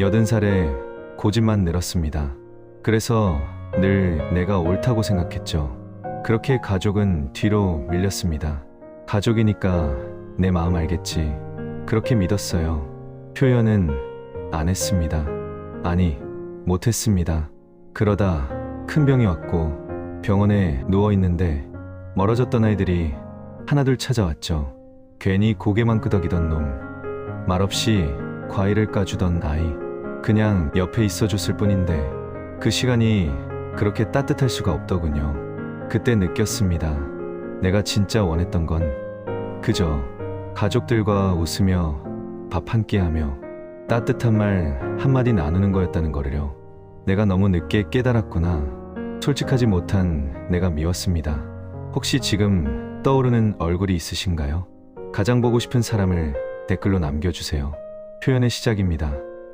여든 살에 고집만 늘었습니다. 그래서 늘 내가 옳다고 생각했죠. 그렇게 가족은 뒤로 밀렸습니다. 가족이니까 내 마음 알겠지. 그렇게 믿었어요. 표현은 안 했습니다. 아니, 못했습니다. 그러다 큰 병이 왔고 병원에 누워 있는데 멀어졌던 아이들이 하나둘 찾아왔죠. 괜히 고개만 끄덕이던 놈. 말없이 과일을 까주던 아이. 그냥 옆에 있어줬을 뿐인데 그 시간이 그렇게 따뜻할 수가 없더군요. 그때 느꼈습니다. 내가 진짜 원했던 건 그저 가족들과 웃으며 밥 한 끼 하며 따뜻한 말 한마디 나누는 거였다는 거를요. 내가 너무 늦게 깨달았구나. 솔직하지 못한 내가 미웠습니다. 혹시 지금 떠오르는 얼굴이 있으신가요? 가장 보고 싶은 사람을 댓글로 남겨주세요. 표현의 시작입니다.